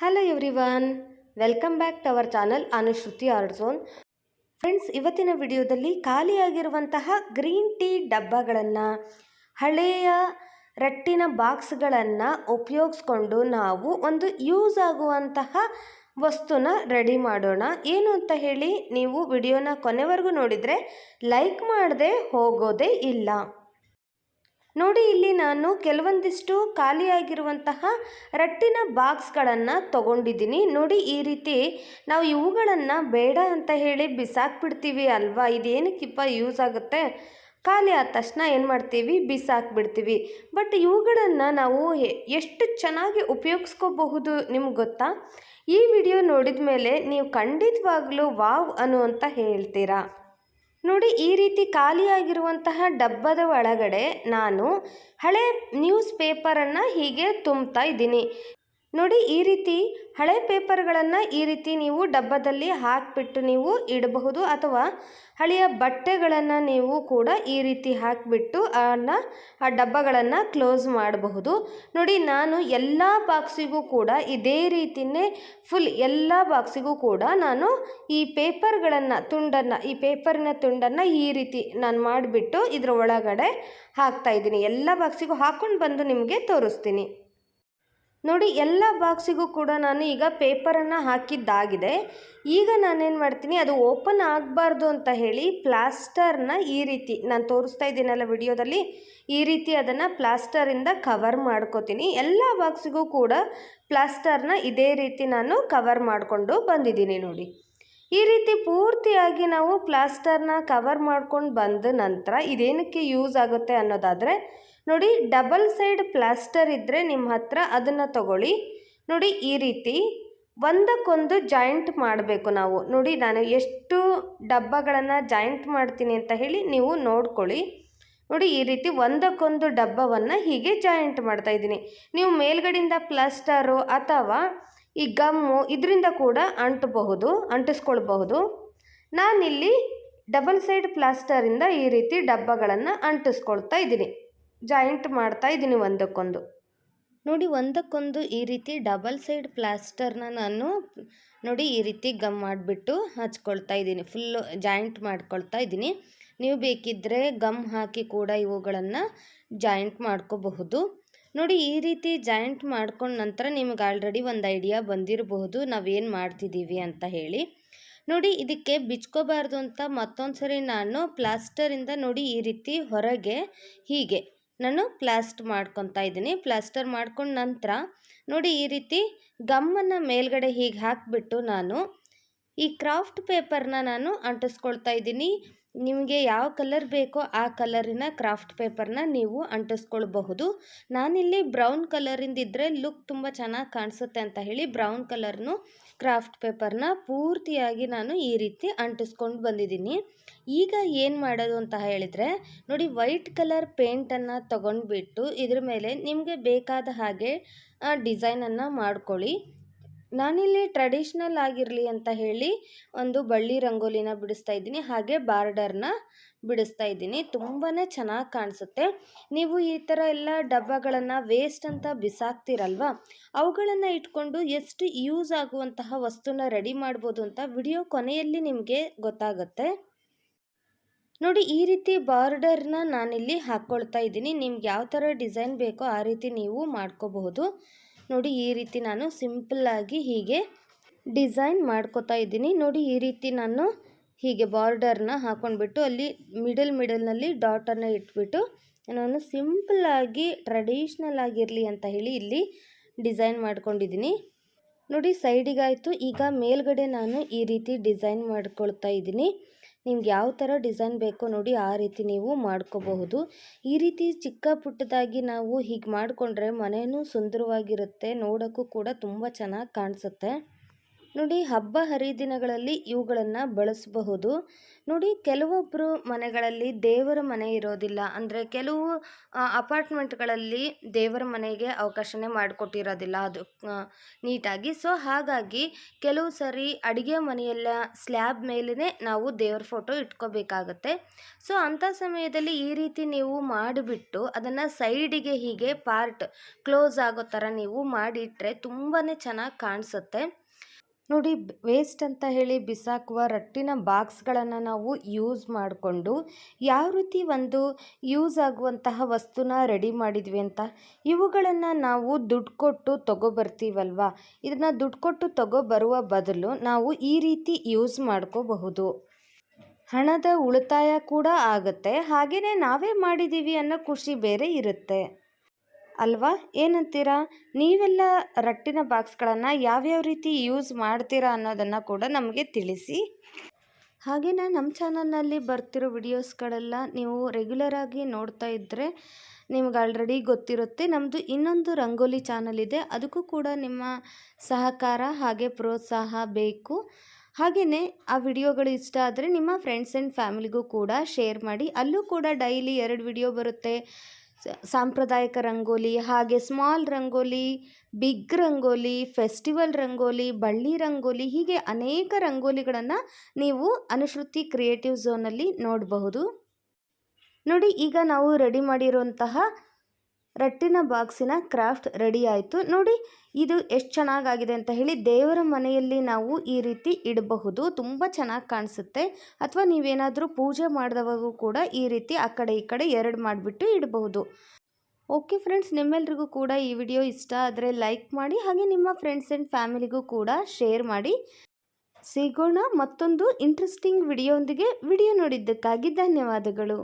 Hello everyone welcome back to our channel Anushruti art zone friends ಇವತ್ತಿನ ವಿಡಿಯೋದಲ್ಲಿ ಖಾಲಿಯಾಗಿರುವಂತಹ green tea ಡಬ್ಬಗಳನ್ನು, ಹಳೆಯ ರಟ್ಟಿನ ಬಾಕ್ಸ್ಗಳನ್ನು ಉಪಯೋಗಿಸ್ಕೊಂಡು ನಾವು ಒಂದು ಯೂಸ್ ಆಗುವಂತಹ ವಸ್ತುನ ರೆಡಿ ಮಾಡೋಣ. ಏನು ಅಂತ ಹೇಳಿ ನೀವು ವಿಡಿಯೋನ ಕೊನೆವರೆಗೂ ನೋಡಿದರೆ ಲೈಕ್ ಮಾಡದೆ ಹೋಗೋದೇ ಇಲ್ಲ. ನೋಡಿ ಇಲ್ಲಿ ನಾನು ಕೆಲವೊಂದಿಷ್ಟು ಖಾಲಿಯಾಗಿರುವಂತಹ ರಟ್ಟಿನ ಬಾಕ್ಸ್ಗಳನ್ನು ತಗೊಂಡಿದ್ದೀನಿ. ನೋಡಿ ಈ ರೀತಿ ನಾವು ಇವುಗಳನ್ನು ಬೇಡ ಅಂತ ಹೇಳಿ ಬಿಸಾಕ್ಬಿಡ್ತೀವಿ ಅಲ್ವಾ? ಇದೇನಕ್ಕಿಪ್ಪ ಯೂಸ್ ಆಗುತ್ತೆ? ಖಾಲಿ ಆದ ತಕ್ಷಣ ಏನು ಮಾಡ್ತೀವಿ? ಬಿಸಾಕ್ಬಿಡ್ತೀವಿ. ಬಟ್ ಇವುಗಳನ್ನು ನಾವು ಎಷ್ಟು ಚೆನ್ನಾಗಿ ಉಪಯೋಗಿಸ್ಕೋಬಹುದು ನಿಮ್ಗೆ ಗೊತ್ತಾ? ಈ ವಿಡಿಯೋ ನೋಡಿದ ಮೇಲೆ ನೀವು ಖಂಡಿತವಾಗ್ಲೂ ವಾವ್ ಅನ್ನುವಂತ ಹೇಳ್ತೀರಾ? ನೋಡಿ ಈ ರೀತಿ ಖಾಲಿಯಾಗಿರುವಂತಹ ಡಬ್ಬದ ಒಳಗಡೆ ನಾನು ಹಳೆ ನ್ಯೂಸ್ ಪೇಪರನ್ನು ಹೀಗೆ ತುಂಬ್ತಾ ಇದ್ದೀನಿ. ನೋಡಿ ಈ ರೀತಿ ಹಳೆ ಪೇಪರ್ಗಳನ್ನು ಈ ರೀತಿ ನೀವು ಡಬ್ಬದಲ್ಲಿ ಹಾಕಿಬಿಟ್ಟು ನೀವು ಇಡಬಹುದು ಅಥವಾ ಹಳೆಯ ಬಟ್ಟೆಗಳನ್ನು ನೀವು ಕೂಡ ಈ ರೀತಿ ಹಾಕಿಬಿಟ್ಟು ಆ ಡಬ್ಬಗಳನ್ನು ಕ್ಲೋಸ್ ಮಾಡಬಹುದು. ನೋಡಿ ನಾನು ಎಲ್ಲ ಬಾಕ್ಸಿಗೂ ಕೂಡ ಇದೇ ರೀತಿಯೇ ಫುಲ್ ಎಲ್ಲ ಬಾಕ್ಸಿಗೂ ಕೂಡ ನಾನು ಈ ಪೇಪರ್ಗಳನ್ನು, ತುಂಡನ್ನು, ಈ ಪೇಪರಿನ ತುಂಡನ್ನು ಈ ರೀತಿ ನಾನು ಮಾಡಿಬಿಟ್ಟು ಇದರ ಒಳಗಡೆ ಹಾಕ್ತಾಯಿದ್ದೀನಿ ಎಲ್ಲ ಬಾಕ್ಸಿಗೂ ಹಾಕ್ಕೊಂಡು ಬಂದು ನಿಮಗೆ ತೋರಿಸ್ತೀನಿ. ನೋಡಿ, ಎಲ್ಲ ಬಾಕ್ಸಿಗೂ ಕೂಡ ನಾನು ಈಗ ಪೇಪರನ್ನು ಹಾಕಿದ್ದಾಗಿದೆ. ಈಗ ನಾನೇನು ಮಾಡ್ತೀನಿ, ಅದು ಓಪನ್ ಆಗಬಾರ್ದು ಅಂತ ಹೇಳಿ ಪ್ಲಾಸ್ಟರ್ನ ಈ ರೀತಿ, ನಾನು ತೋರಿಸ್ತಾ ಇದ್ದೀನಲ್ಲ ವಿಡಿಯೋದಲ್ಲಿ, ಈ ರೀತಿ ಅದನ್ನು ಪ್ಲಾಸ್ಟರಿಂದ ಕವರ್ ಮಾಡ್ಕೋತೀನಿ. ಎಲ್ಲ ಬಾಕ್ಸಿಗೂ ಕೂಡ ಪ್ಲಾಸ್ಟರ್ನ ಇದೇ ರೀತಿ ನಾನು ಕವರ್ ಮಾಡಿಕೊಂಡು ಬಂದಿದ್ದೀನಿ ನೋಡಿ. ಈ ರೀತಿ ಪೂರ್ತಿಯಾಗಿ ನಾವು ಪ್ಲಾಸ್ಟರ್ನ ಕವರ್ ಮಾಡ್ಕೊಂಡು ಬಂದ ನಂತರ ಇದೇನಕ್ಕೆ ಯೂಸ್ ಆಗುತ್ತೆ ಅನ್ನೋದಾದರೆ, ನೋಡಿ ಡಬಲ್ ಸೈಡ್ ಪ್ಲಾಸ್ಟರ್ ಇದ್ದರೆ ನಿಮ್ಮ ಹತ್ರ ಅದನ್ನು ತಗೊಳ್ಳಿ. ನೋಡಿ ಈ ರೀತಿ ಒಂದಕ್ಕೊಂದು ಜಾಯಿಂಟ್ ಮಾಡಬೇಕು ನಾವು. ನೋಡಿ ನಾನು ಎಷ್ಟು ಡಬ್ಬಗಳನ್ನು ಜಾಯಿಂಟ್ ಮಾಡ್ತೀನಿ ಅಂತ ಹೇಳಿ ನೀವು ನೋಡ್ಕೊಳ್ಳಿ. ನೋಡಿ ಈ ರೀತಿ ಒಂದಕ್ಕೊಂದು ಡಬ್ಬವನ್ನು ಹೀಗೆ ಜಾಯಿಂಟ್ ಮಾಡ್ತಾ ಇದ್ದೀನಿ. ನೀವು ಮೇಲ್ಗಡೆಯಿಂದ ಪ್ಲಾಸ್ಟರು ಅಥವಾ ಈ ಗಮ್ಮು ಇದರಿಂದ ಕೂಡ ಅಂಟಬಹುದು, ಅಂಟಿಸ್ಕೊಳ್ಬಹುದು. ನಾನಿಲ್ಲಿ ಡಬಲ್ ಸೈಡ್ ಪ್ಲಾಸ್ಟರಿಂದ ಈ ರೀತಿ ಡಬ್ಬಗಳನ್ನು ಅಂಟಿಸ್ಕೊಳ್ತಾ ಇದ್ದೀನಿ. ಜಾಯಿಂಟ್ ಮಾಡ್ತಾ ಇದ್ದೀನಿ ಒಂದಕ್ಕೊಂದು. ನೋಡಿ, ಒಂದಕ್ಕೊಂದು ಈ ರೀತಿ ಡಬಲ್ ಸೈಡ್ ಪ್ಲಾಸ್ಟರ್ನ ನಾನು ನೋಡಿ ಈ ರೀತಿ ಗಮ್ ಮಾಡಿಬಿಟ್ಟು ಹಚ್ಕೊಳ್ತಾ ಇದ್ದೀನಿ. ಫುಲ್ಲು ಜಾಯಿಂಟ್ ಮಾಡ್ಕೊಳ್ತಾ ಇದ್ದೀನಿ. ನೀವು ಬೇಕಿದ್ದರೆ ಗಮ್ ಹಾಕಿ ಕೂಡ ಇವುಗಳನ್ನು ಜಾಯಿಂಟ್ ಮಾಡ್ಕೋಬಹುದು. ನೋಡಿ, ಈ ರೀತಿ ಜಾಯಿಂಟ್ ಮಾಡ್ಕೊಂಡ ನಂತರ ನಿಮಗೆ ಆಲ್ರೆಡಿ ಒಂದು ಐಡಿಯಾ ಬಂದಿರಬಹುದು. ನಾವೇನು ಮಾಡ್ತಿದ್ದೀವಿ ಅಂತ ಹೇಳಿ. ನೋಡಿ, ಇದಕ್ಕೆ ಬಿಚ್ಕೋಬಾರ್ದು ಅಂತ ಮತ್ತೊಂದು ಸರಿ ನಾನು ಪ್ಲಾಸ್ಟರಿಂದ ನೋಡಿ, ಈ ರೀತಿ ಹೊರಗೆ ಹೀಗೆ ನಾನು ಪ್ಲಾಸ್ಟ್ ಮಾಡ್ಕೊತಾ ಇದ್ದೀನಿ. ಪ್ಲಾಸ್ಟರ್ ಮಾಡ್ಕೊಂಡ ನಂತರ ನೋಡಿ, ಈ ರೀತಿ ಗಮ್ಮನ್ನು ಮೇಲ್ಗಡೆ ಹೀಗೆ ಹಾಕಿಬಿಟ್ಟು ನಾನು ಈ ಕ್ರಾಫ್ಟ್ ಪೇಪರ್ನ ನಾನು ಅಂಟಿಸ್ಕೊಳ್ತಾ ಇದ್ದೀನಿ. ನಿಮಗೆ ಯಾವ ಕಲರ್ ಬೇಕೋ ಆ ಕಲರಿನ ಕ್ರಾಫ್ಟ್ ಪೇಪರ್ನ ನೀವು ಅಂಟಿಸ್ಕೊಳ್ಬಹುದು. ನಾನಿಲ್ಲಿ ಬ್ರೌನ್ ಕಲರಿಂದಿದ್ದರೆ ಲುಕ್ ತುಂಬ ಚೆನ್ನಾಗಿ ಕಾಣಿಸುತ್ತೆ ಅಂತ ಹೇಳಿ ಬ್ರೌನ್ ಕಲರ್ನು ಕ್ರಾಫ್ಟ್ ಪೇಪರ್ನ ಪೂರ್ತಿಯಾಗಿ ನಾನು ಈ ರೀತಿ ಅಂಟಿಸ್ಕೊಂಡು ಬಂದಿದ್ದೀನಿ. ಈಗ ಏನು ಮಾಡೋದು ಅಂತ ಹೇಳಿದರೆ, ನೋಡಿ ವೈಟ್ ಕಲರ್ ಪೇಂಟನ್ನು ತಗೊಂಡ್ಬಿಟ್ಟು ಇದ್ರ ಮೇಲೆ ನಿಮಗೆ ಬೇಕಾದ ಹಾಗೆ ಡಿಸೈನನ್ನು ಮಾಡ್ಕೊಳ್ಳಿ. ನಾನಿಲ್ಲಿ ಟ್ರೆಡಿಷ್ನಲ್ ಆಗಿರಲಿ ಅಂತ ಹೇಳಿ ಒಂದು ಬಳ್ಳಿ ರಂಗೋಲಿನ ಬಿಡಿಸ್ತಾ ಇದ್ದೀನಿ, ಹಾಗೆ ಬಾರ್ಡರ್ನ ಬಿಡಿಸ್ತಾ ಇದ್ದೀನಿ. ತುಂಬಾ ಚೆನ್ನಾಗಿ ಕಾಣಿಸುತ್ತೆ. ನೀವು ಈ ಥರ ಎಲ್ಲ ಡಬ್ಬಗಳನ್ನು ವೇಸ್ಟ್ ಅಂತ ಬಿಸಾಕ್ತಿರಲ್ವ, ಅವುಗಳನ್ನು ಇಟ್ಕೊಂಡು ಎಷ್ಟು ಯೂಸ್ ಆಗುವಂತಹ ವಸ್ತುನ ರೆಡಿ ಮಾಡ್ಬೋದು ಅಂತ ವಿಡಿಯೋ ಕೊನೆಯಲ್ಲಿ ನಿಮಗೆ ಗೊತ್ತಾಗುತ್ತೆ. ನೋಡಿ, ಈ ರೀತಿ ಬಾರ್ಡರ್ನ ನಾನಿಲ್ಲಿ ಹಾಕ್ಕೊಳ್ತಾ ಇದ್ದೀನಿ. ನಿಮ್ಗೆ ಯಾವ ಥರ ಡಿಸೈನ್ ಬೇಕೋ ಆ ರೀತಿ ನೀವು ಮಾಡ್ಕೋಬಹುದು. ನೋಡಿ ಈ ರೀತಿ ನಾನು ಸಿಂಪಲ್ಲಾಗಿ ಹೀಗೆ ಡಿಸೈನ್ ಮಾಡ್ಕೋತಾ ಇದ್ದೀನಿ. ನೋಡಿ ಈ ರೀತಿ ನಾನು ಹೀಗೆ ಬಾರ್ಡರ್ನ ಹಾಕೊಂಡ್ಬಿಟ್ಟು ಅಲ್ಲಿ ಮಿಡಲ್ ಮಿಡಲ್ನಲ್ಲಿ ಡಾಟನ್ನು ಇಟ್ಬಿಟ್ಟು ನಾನು ಸಿಂಪಲ್ಲಾಗಿ ಟ್ರೆಡಿಷ್ನಲ್ ಆಗಿರಲಿ ಅಂತ ಹೇಳಿ ಇಲ್ಲಿ ಡಿಸೈನ್ ಮಾಡ್ಕೊಂಡಿದ್ದೀನಿ. ನೋಡಿ ಸೈಡಿಗಾಯಿತು ಈಗ ಮೇಲ್ಗಡೆ ನಾನು ಈ ರೀತಿ ಡಿಸೈನ್ ಮಾಡ್ಕೊಳ್ತಾ ಇದ್ದೀನಿ. ನಿಮ್ಗೆ ಯಾವ ಥರ ಡಿಸೈನ್ ಬೇಕೋ ನೋಡಿ ಆ ರೀತಿ ನೀವು ಮಾಡ್ಕೋಬಹುದು. ಈ ರೀತಿ ಚಿಕ್ಕ ಪುಟ್ಟದಾಗಿ ನಾವು ಹೀಗೆ ಮಾಡಿಕೊಂಡ್ರೆ ಮನೆಯೂ ಸುಂದರವಾಗಿರುತ್ತೆ, ನೋಡೋಕ್ಕೂ ಕೂಡ ತುಂಬ ಚೆನ್ನಾಗಿ ಕಾಣಿಸುತ್ತೆ. ನೋಡಿ, ಹಬ್ಬ ಹರಿದಿನಗಳಲ್ಲಿ ಇವುಗಳನ್ನು ಬಳಸಬಹುದು. ನೋಡಿ ಕೆಲವೊಬ್ಬರು ಮನೆಗಳಲ್ಲಿ ದೇವರ ಮನೆ ಇರೋದಿಲ್ಲ. ಅಂದರೆ ಕೆಲವು ಅಪಾರ್ಟ್ಮೆಂಟ್ಗಳಲ್ಲಿ ದೇವರ ಮನೆಗೆ ಅವಕಾಶನೇ ಮಾಡಿಕೊಟ್ಟಿರೋದಿಲ್ಲ. ಅದು ನೀಟಾಗಿ. ಸೊ, ಹಾಗಾಗಿ ಕೆಲವು ಸರಿ ಅಡುಗೆ ಮನೆಯೆಲ್ಲ ಸ್ಲ್ಯಾಬ್ ಮೇಲೇ ನಾವು ದೇವರ ಫೋಟೋ ಇಟ್ಕೋಬೇಕಾಗತ್ತೆ. ಸೊ, ಅಂಥ ಸಮಯದಲ್ಲಿ ಈ ರೀತಿ ನೀವು ಮಾಡಿಬಿಟ್ಟು ಅದನ್ನು ಸೈಡಿಗೆ ಹೀಗೆ ಪಾರ್ಟ್ ಕ್ಲೋಸ್ ಆಗೋ ಥರ ನೀವು ಮಾಡಿಟ್ರೆ ತುಂಬಾ ಚೆನ್ನಾಗಿ ಕಾಣಿಸುತ್ತೆ. ನೋಡಿ ವೇಸ್ಟ್ ಅಂತ ಹೇಳಿ ಬಿಸಾಕುವ ರಟ್ಟಿನ ಬಾಕ್ಸ್ಗಳನ್ನು ನಾವು ಯೂಸ್ ಮಾಡಿಕೊಂಡು ಯಾವ ರೀತಿ ಒಂದು ಯೂಸ್ ಆಗುವಂತಹ ವಸ್ತುನ ರೆಡಿ ಮಾಡಿದ್ವಿ ಅಂತ? ಇವುಗಳನ್ನು ನಾವು ದುಡ್ಡು ಕೊಟ್ಟು ತೊಗೊಬರ್ತೀವಲ್ವ? ಇದನ್ನು ದುಡ್ಡು ಕೊಟ್ಟು ತೊಗೊಬರುವ ಬದಲು ನಾವು ಈ ರೀತಿ ಯೂಸ್ ಮಾಡ್ಕೋಬಹುದು. ಹಣದ ಉಳಿತಾಯ ಕೂಡ ಆಗುತ್ತೆ. ಹಾಗೆಯೇ ನಾವೇ ಮಾಡಿದ್ದೀವಿ ಅನ್ನೋ ಖುಷಿ ಬೇರೆ ಇರುತ್ತೆ. ಅಲ್ವಾ? ಏನಂತೀರಾ? ನೀವೆಲ್ಲ ರಟ್ಟಿನ ಬಾಕ್ಸ್ಗಳನ್ನು ಯಾವ್ಯಾವ ರೀತಿ ಯೂಸ್ ಮಾಡ್ತೀರಾ ಅನ್ನೋದನ್ನು ಕೂಡ ನಮಗೆ ತಿಳಿಸಿ. ಹಾಗೆಯೇ ನಮ್ಮ ಚಾನಲ್ನಲ್ಲಿ ಬರ್ತಿರೋ ವಿಡಿಯೋಸ್ಗಳೆಲ್ಲ ನೀವು ರೆಗ್ಯುಲರಾಗಿ ನೋಡ್ತಾ ಇದ್ದರೆ ನಿಮ್ಗೆ ಆಲ್ರೆಡಿ ಗೊತ್ತಿರುತ್ತೆ. ನಮ್ಮದು ಇನ್ನೊಂದು ರಂಗೋಲಿ ಚಾನಲ್ ಇದೆ. ಅದಕ್ಕೂ ಕೂಡ ನಿಮ್ಮ ಸಹಕಾರ ಹಾಗೆ ಪ್ರೋತ್ಸಾಹ ಬೇಕು. ಹಾಗೆಯೇ ಆ ವಿಡಿಯೋಗಳು ಇಷ್ಟ ಆದರೆ ನಿಮ್ಮ ಫ್ರೆಂಡ್ಸ್ ಆ್ಯಂಡ್ ಫ್ಯಾಮಿಲಿಗೂ ಕೂಡ ಶೇರ್ ಮಾಡಿ. ಅಲ್ಲೂ ಕೂಡ ಡೈಲಿ ಎರಡು ವಿಡಿಯೋ ಬರುತ್ತೆ. ಸಾಂಪ್ರದಾಯಿಕ ರಂಗೋಲಿ, ಹಾಗೆ small rangoli big rangoli festival rangoli, ಬಳ್ಳಿ ರಂಗೋಲಿ, ಹೀಗೆ ಅನೇಕ ರಂಗೋಲಿಗಳನ್ನು ನೀವು ಅನುಶ್ರುತಿ ಕ್ರಿಯೇಟಿವ್ ಝೋನಲ್ಲಿ ನೋಡಬಹುದು. ನೋಡಿ, ಈಗ ನಾವು ರೆಡಿ ಮಾಡಿರುವಂತಹ ರಟ್ಟಿನ ಬಾಕ್ಸಿನ ಕ್ರಾಫ್ಟ್ ರೆಡಿ ಆಯಿತು ನೋಡಿ, ಇದು ಎಷ್ಟು ಚೆನ್ನಾಗಾಗಿದೆ ಅಂತ ಹೇಳಿ ದೇವರ ಮನೆಯಲ್ಲಿ ನಾವು ಈ ರೀತಿ ಇಡಬಹುದು. ತುಂಬ ಚೆನ್ನಾಗಿ ಕಾಣಿಸುತ್ತೆ. ಅಥವಾ ನೀವೇನಾದರೂ ಪೂಜೆ ಮಾಡಿದವಾಗೂ ಕೂಡ ಈ ರೀತಿ ಆ ಕಡೆ ಈ ಕಡೆ ಎರಡು ಮಾಡಿಬಿಟ್ಟು ಇಡಬಹುದು. ಓಕೆ ಫ್ರೆಂಡ್ಸ್, ನಿಮ್ಮೆಲ್ರಿಗೂ ಕೂಡ ಈ ವಿಡಿಯೋ ಇಷ್ಟ ಆದರೆ ಲೈಕ್ ಮಾಡಿ, ಹಾಗೆ ನಿಮ್ಮ ಫ್ರೆಂಡ್ಸ್ ಆ್ಯಂಡ್ ಫ್ಯಾಮಿಲಿಗೂ ಕೂಡ ಶೇರ್ ಮಾಡಿ. ಸಿಗೋಣ ಮತ್ತೊಂದು ಇಂಟ್ರೆಸ್ಟಿಂಗ್ ವಿಡಿಯೋಂದಿಗೆ. ವಿಡಿಯೋ ನೋಡಿದ್ದಕ್ಕಾಗಿ ಧನ್ಯವಾದಗಳು.